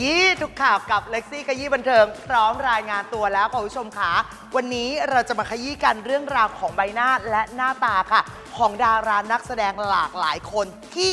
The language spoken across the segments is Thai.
ยี้ทุกข่าวกับเล็กซี่ขยี้บันเทิง พร้อมรายงานตัวแล้วคุณผู้ชมค่ะวันนี้เราจะมาขยี้กันเรื่องราวของใบหน้าและหน้าตาค่ะ ของดารานักแสดงหลากหลายคนที่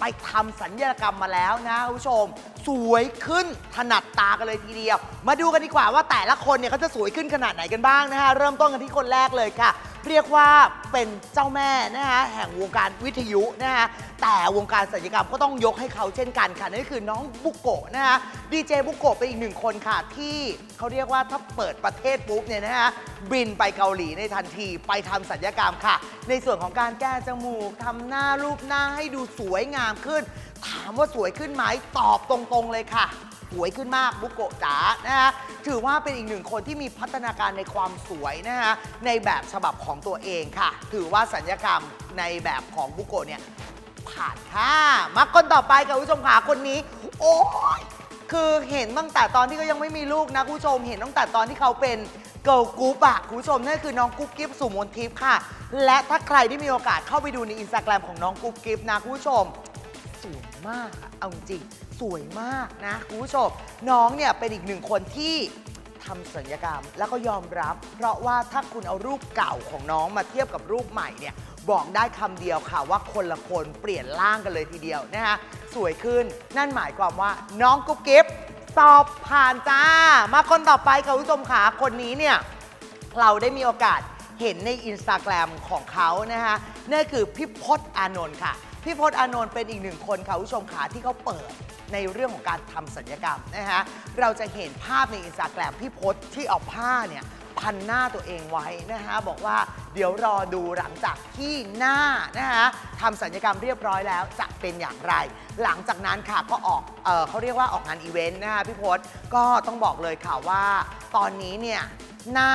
ไปทำสัญญกรรมมาแล้วนะคุณผู้ชม สวยขึ้นถนัดตากันเลยทีเดียว มาดูกันดีกว่าว่าแต่ละคนเนี่ยเขาจะสวยขึ้นขนาดไหนกันบ้างนะคะเริ่มต้นกันที่คนแรกเลยค่ะ เรียกว่าเป็นเจ้าแม่นะคะแห่งวงการวิทยุนะคะแต่วงการศัลยกรรมก็ต้องยกให้เขาเช่นกันค่ะนั่นก็คือน้องบุโกะนะคะดีเจบุโกะเป็นอีกหนึ่งคนค่ะ ที่เขาเรียกว่าถ้าเปิดประเทศปุ๊บเนี่ยนะคะบินไปเกาหลีในทันทีไปทำศัลยกรรมค่ะ ในส่วนของการแก้จมูกทำหน้ารูปหน้าให้ดูสวยงามขึ้น ถามว่าสวยขึ้นไหมตอบตรงๆเลยค่ะ สวยขึ้นมากบุโกะจ๋านะฮะถือว่าเป็นอีกหนึ่งคนที่มีพัฒนาการในความสวยนะฮะในแบบฉบับของตัวเองค่ะ ถือว่าสัญญกรรมในแบบของบุโกะเนี่ยผ่านค่ะ มาคนต่อไปกับผู้ชมขาคนนี้ โอ้ยคือเห็นตั้งแต่ตอนที่เขายังไม่มีลูกนะคุณผู้ชมเห็นตั้งแต่ตอนที่เขาเป็นเกิร์ลกรุ๊ปอะคุณผู้ชมนั่นคือน้องกุ๊บกิ๊บสุมนทิพย์ค่ะ และถ้าใครที่มีโอกาสเข้าไปดูในอินสตาแกรมของน้องกุ๊บกิ๊บนะคุณผู้ชมสวยมากอะเอาจริง สวยมากนะคุณผู้ชมน้องเนี่ยเป็นอีกหนึ่งคนที่ทำศัลยกรรมแล้วก็ยอมรับ เพราะว่าถ้าคุณเอารูปเก่าของน้องมาเทียบกับรูปใหม่เนี่ยบอกได้คำเดียวค่ะว่าคนละคนเปลี่ยนร่างกันเลยทีเดียวนะคะสวยขึ้นนั่นหมายความว่าน้องกุ๊บกิ๊บสอบผ่านจ้า มาคนต่อไปค่ะคุณผู้ชมขาคนนี้เนี่ยเราได้มีโอกาสเห็นในอินสตาแกรมของเขานะคะนั่นคือพี่พศอานนท์ค่ะ พี่พศอานนท์เป็นอีกหนึ่งคนค่ะคุณผู้ชมขาที่เขาเปิด ในเรื่องของการทำสัญญกรรมนะคะเราจะเห็นภาพในอินสตาแกรมพี่พศที่เอาผ้าเนี่ยพันหน้าตัวเองไว้นะคะ บอกว่าเดี๋ยวรอดูหลังจากที่หน้านะคะทำสัญญกรรมเรียบร้อยแล้วจะเป็นอย่างไร หลังจากนั้นค่ะก็ออกเออเขาเรียกว่าออกงานอีเวนต์นะคะพี่พศก็ต้องบอกเลยค่ะว่าตอนนี้เนี่ยหน้า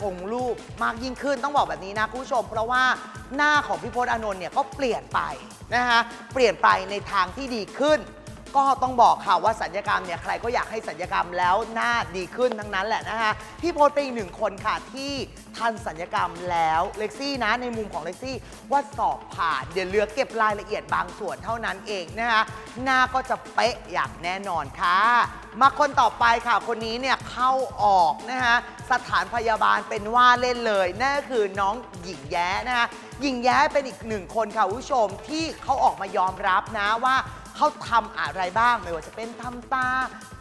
คงรูปมากยิ่งขึ้นต้องบอกแบบนี้นะคุณผู้ชม เพราะว่าหน้าของพี่พจน์อานนท์เนี่ยก็เปลี่ยนไปนะคะเปลี่ยนไปในทางที่ดีขึ้น ก็ต้องบอกค่ะว่าสัญญกรรมเนี่ยใครก็อยากให้สัญญกรรมแล้วหน้าดีขึ้นทั้งนั้นแหละนะคะพี่โพจน์เป็นอีกหนึ่งคนค่ะที่ทันสัญญกรรมแล้วเล็กซี่นะในมุมของเล็กซี่ว่าสอบผ่านเดี๋ยวเหลือเก็บรายละเอียดบางส่วนเท่านั้นเองนะคะหน้าก็จะเป๊ะอย่างแน่นอนค่ะ มาคนต่อไปค่ะคนนี้เนี่ยเข้าออกนะคะสถานพยาบาลเป็นว่าเล่นเลยนั่นก็คือน้องหญิงแย้นะคะหญิงแย้เป็นอีกหนึ่งคนค่ะผู้ชมที่เขาออกมายอมรับนะว่า เขาทำอะไรบ้าง ไม่ว่าจะเป็นทำตา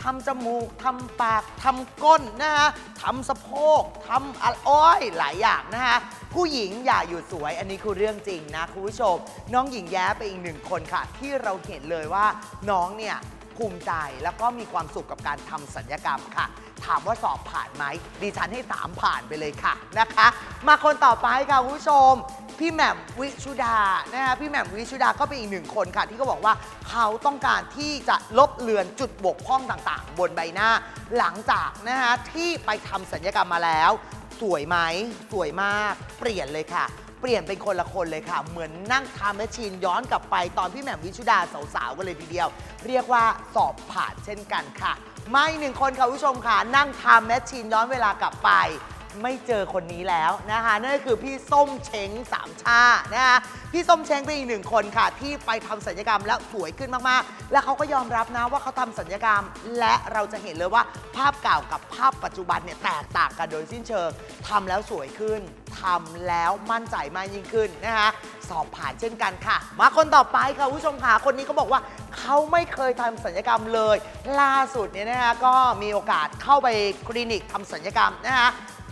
ทำจมูกทำปากทำก้นนะคะทำสะโพกทำอะอ้อยหลายอย่างนะคะผู้หญิงอย่าอยู่สวย อันนี้คือเรื่องจริงนะคุณผู้ชม น้องหญิงแย้เป็นอีกหนึ่งคนค่ะ ที่เราเห็นเลยว่าน้องเนี่ย ภูมิใจแล้วก็มีความสุขกับการทำสัญญกรรมค่ะ ถามว่าสอบผ่านไหมดิฉันให้สามผ่านไปเลยค่ะนะคะ มาคนต่อไปค่ะคุณผู้ชม พี่แหม่มวิชุดานะคะพี่แหม่มวิชุดาก็เป็นอีกหนึ่งคนค่ะ ที่ก็บอกว่าเขาต้องการที่จะลบเลือนจุดบกพร่องต่างๆ บนใบหน้า หลังจากนะคะที่ไปทำสัญญกรรมมาแล้ว สวยไหมสวยมากเปลี่ยนเลยค่ะ เปลี่ยนเป็นคนละคนเลยค่ะ เหมือนนั่งทำแมชชีนย้อนกลับไปตอนพี่แหม่มวิชุดาสาวๆกันเลยทีเดียว เรียกว่าสอบผ่านเช่นกันค่ะ ไมาอีกหนึ่งคนค่ะคุณผู้ชมค่ะนั่งทำแมชชีนย้อนเวลากลับไป ไม่เจอคนนี้แล้วนะคะนั่นก็คือพี่ส้มเช้งสามชานะคะพี่ส้มเช้งเป็นอีกหนึ่งคนค่ะ ที่ไปทำสัญญกรรมแล้วสวยขึ้นมากๆ และเขาก็ยอมรับนะว่าเขาทำสัญญกรรม และเราจะเห็นเลยว่าภาพเก่ากับภาพปัจจุบันเนี่ยแตกต่างกันโดยสิ้นเชิงทำแล้วสวยขึ้นทำแล้วมั่นใจมากยิ่งขึ้นนะคะสอบผ่านเช่นกันค่ะ มาคนต่อไปค่ะคุณผู้ชมค่ะคนนี้ก็บอกว่า เขาไม่เคยทำศัลยกรรมเลย ล่าสุดเนี่ยนะคะก็มีโอกาสเข้าไปคลินิกทำศัลยกรรมนะคะ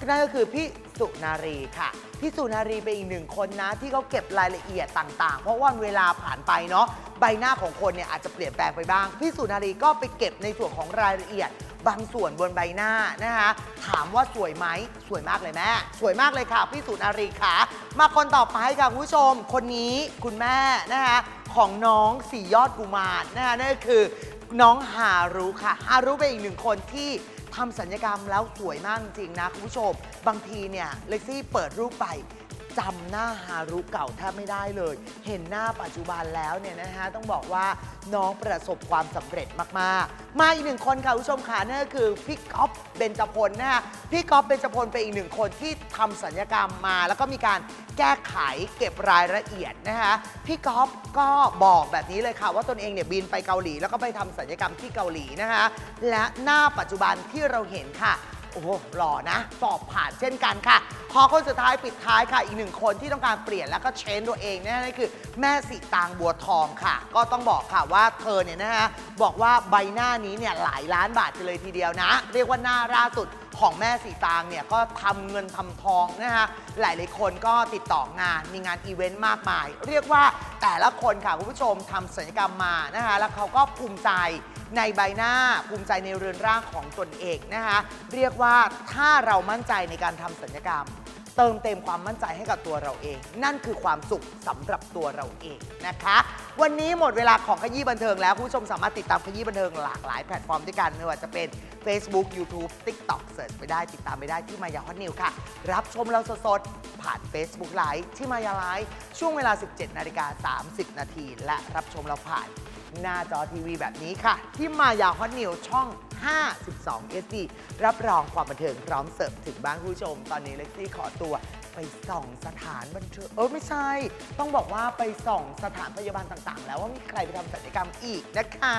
นั่นก็คือพี่สุนารีค่ะ พี่สุนารีเป็นอีกหนึ่งคนนะ ที่เขาเก็บรายละเอียดต่าง ๆ เพราะว่าเวลาผ่านไปเนาะใบหน้าของคนเนี่ยอาจจะเปลี่ยนแปลงไปบ้าง พี่สุนารีก็ไปเก็บในส่วนของรายละเอียด บางส่วนบนใบหน้านะคะ ถามว่าสวยไหมสวยมากเลยแม่ สวยมากเลยค่ะ พี่สุนารีค่ะ มาคนต่อไปค่ะคุณผู้ชม คนนี้คุณแม่นะคะของน้องสี่ยอดกุมารนะคะนั่นก็คือน้องฮารุค่ะฮารุเป็นอีกหนึ่งคนที่ทำสัญญกรรมแล้วสวยมากจริงๆนะคุณผู้ชม บางทีเนี่ยเล็กซี่เปิดรูปไป จำหน้าฮารุเก่าแทบไม่ได้เลย เห็นหน้าปัจจุบันแล้วเนี่ยนะฮะต้องบอกว่าน้องประสบความสำเร็จมากๆ มาอีกหนึ่งคนค่ะคุณผู้ชมค่ะนั่นก็คือพี่ก๊อฟเบญจพลนะคะพี่ก๊อฟเบญจพลเป็นอีกหนึ่งคนที่ทำสัญญกรรมมา แล้วก็มีการแก้ไขเก็บรายละเอียดนะคะพี่ก๊อฟก็บอกแบบนี้เลยค่ะ ว่าตนเองเนี่ยบินไปเกาหลี แล้วก็ไปทำสัญญกรรมที่เกาหลีนะคะและหน้าปัจจุบันที่เราเห็นค่ะ โอ้โหหล่อนะ สอบผ่านเช่นกันค่ะพอคนสุดท้ายปิดท้ายค่ะ อีกหนึ่งคนที่ต้องการเปลี่ยนแล้วก็เชนตัวเองเนยนั่นคือ แม่สีตางบัวทองค่ะ ก็ต้องบอกค่ะว่าเธอเนี่ยนะฮะบอกว่าใบหน้านี้เนี่ยหลายล้านบาทเลยทีเดียวนะ เรียกว่าหน้าล่าสุด ของแม่สีตางเนี่ยก็ทำเงินทำทองนะฮะหลายๆคนก็ติดต่องานมีงานอีเวนต์มากมาย เรียกว่าแต่ละคนค่ะคุณผู้ชมทำศัลยกรรมมานะคะแล้วเขาก็ภูมิใจในใบหน้าภูมิใจในเรือนร่างของตนเองนะคะเรียกว่าถ้าเรามั่นใจในการทำศัลยกรรม เติมเต็มความมั่นใจให้กับตัวเราเอง นั่นคือความสุขสำหรับตัวเราเองนะคะ วันนี้หมดเวลาของขยี้บันเทิงแล้วคุณผู้ชมสามารถติดตามขยี้บันเทิงหลากหลายแพลตฟอร์มด้วยกันไม่ว่าจะเป็น Facebook YouTube TikTok เสิร์ชไปได้ติดตามไปได้ที่มายาฮอตนิวค่ะ รับชมเราสดๆผ่าน Facebook Live ที่มายาไลฟ์ช่วงเวลา 17นาฬิกา30 นาทีและรับชมเราผ่าน หน้าจอทีวีแบบนี้ค่ะ ที่มายาฮอตนิวช่อง 52 SD รับรองความบันเทิงพร้อมเสิร์ฟถึงบ้านผู้ชม ตอนนี้เล็กซี่ขอตัวไปส่องสถานบันเทิงเออไม่ใช่ ต้องบอกว่าไปส่องสถานพยาบาลต่างๆ แล้วว่ามีใครไปทำศัลยกรรมอีกนะคะ